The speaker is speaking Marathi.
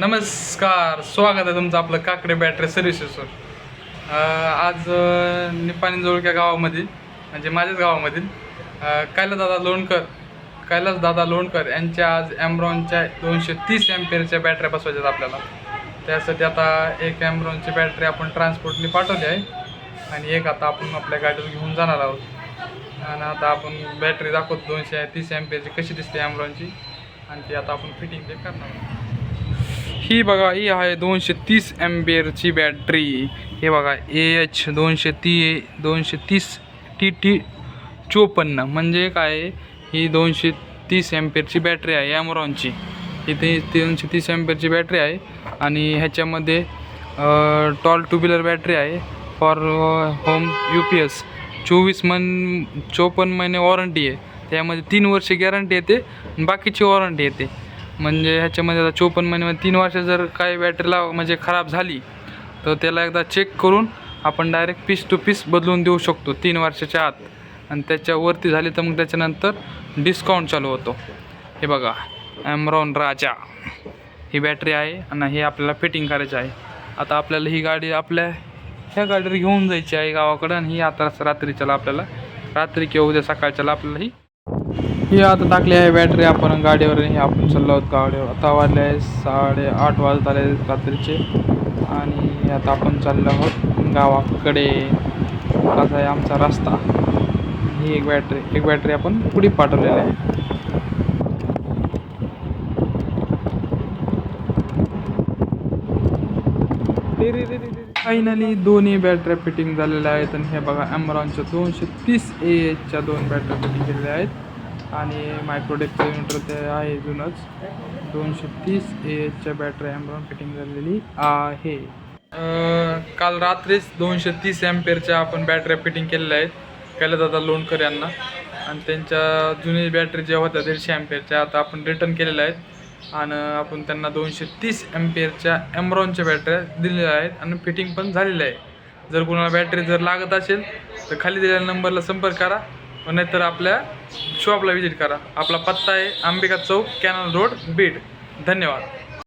नमस्कार स्वागत आहे तुमचं आपलं काकडे बॅटरी सर्व्हिसेसवर आज अं, निपाणी गावामधील म्हणजे माझ्याच गावामधील अं, कैलासदादा लोणकर कैलासदादा लोणकर यांच्या आज ॲमरॉनच्या दोनशे तीस एम्पेअरच्या बॅटऱ्या बसवायच्यात आपल्याला. त्यासाठी आता एक ॲमरॉनची बॅटरी आपण ट्रान्सपोर्टने पाठवली आहे. आणि एक आता आपण आपल्या गाडीवर घेऊन जाणार आहोत. आणि आता आपण बॅटरी दाखवतो दोनशे तीस एम्पेअरची कशी दिसते ॲमरॉनची आणि ती आता आपण फिटिंग ते करणार आहोत. ही बघा ही आहे दोनशे तीस एम्पियरची बॅटरी. हे बघा ए एच दोनशे ती दोनशे तीस टी टी चोपन्न. म्हणजे काय? आहे? ही दोनशे तीस एम्पियरची बॅटरी आहे ॲमरॉनची ही ती दोनशे तीस एम्पियरची बॅटरी आहे आणि ह्याच्यामध्ये टॉल टू व्हीलर बॅटरी आहे for home U P S. चोवीस मन चोपन्न महिने वॉरंटी आहे. त्यामध्ये तीन वर्ष गॅरंटी येते बाकीची वॉरंटी येते. म्हणजे ह्याच्यामध्ये आता चोपन्न महिन्यामध्ये म्हणजे तीन वर्ष जर काही बॅटरीला म्हणजे खराब झाली तर त्याला एकदा चेक करून आपण डायरेक्ट पीस टू पीस बदलून देऊ शकतो तीन वर्षाच्या आत. आणि त्याच्यावरती झाली तर मग त्याच्यानंतर डिस्काउंट चालू होतो. हे बघा ॲमरॉन राजा. ही बॅटरी आहे आणि हे आपल्याला फिटिंग करायची आहे. आता आपल्याला ही गाडी आपल्या ह्या गाडीवर घेऊन जायची आहे गावाकडं आणि ही आता रात्रीच्याला आपल्याला रात्री किंवा उद्या सकाळच्याला आपल्याला ही हे आता टाकली आहे बॅटरी. आपण गाडीवर हे आपण चाललो आहोत गाडीवर. आता वाजले आहे साडे आठ वाजत आले रात्रीचे. आणि आता आपण चाललो आहोत गावाकडे. असा आहे आमचा रस्ता. ही एक बॅटरी एक बॅटरी आपण पुढे पाठवलेली आहे. फायनली दोन्ही बॅटऱ्या फिटिंग झालेल्या आहेत. आणि हे बघा ॲमरॉनच्या दोनशे तीस ए एचच्या दोन बॅटऱ्या फिटिंग केलेल्या आहेत. आणि मायक्रोडेक किलोमीटर ते आहे जुनच. दोनशे तीस ए एचच्या बॅटरी ॲमरॉन फिटिंग झालेली आहे. काल रात्रीच दोनशे तीस ॲम्पेअरच्या आपण बॅटऱ्या फिटिंग केलेल्या आहेत. कैलादादा लोणकर यांना. आणि त्यांच्या जुनी बॅटरी ज्या होत्या दीडशे ॲम्पेअरच्या आता आपण रिटर्न केलेल्या आहेत. आणि आपण त्यांना दोनशे तीस एम्पेअरच्या एमरॉनच्या बॅटऱ्या दिलेल्या आहेत. आणि फिटिंग पण झालेलं आहे. जर कोणाला बॅटरी जर लागत असेल तर खाली दिलेल्या नंबरला संपर्क करा. नाहीतर आपल्या शॉपला व्हिजिट करा. आपला पत्ता आहे अंबिका चौक कॅनल रोड बीड. धन्यवाद.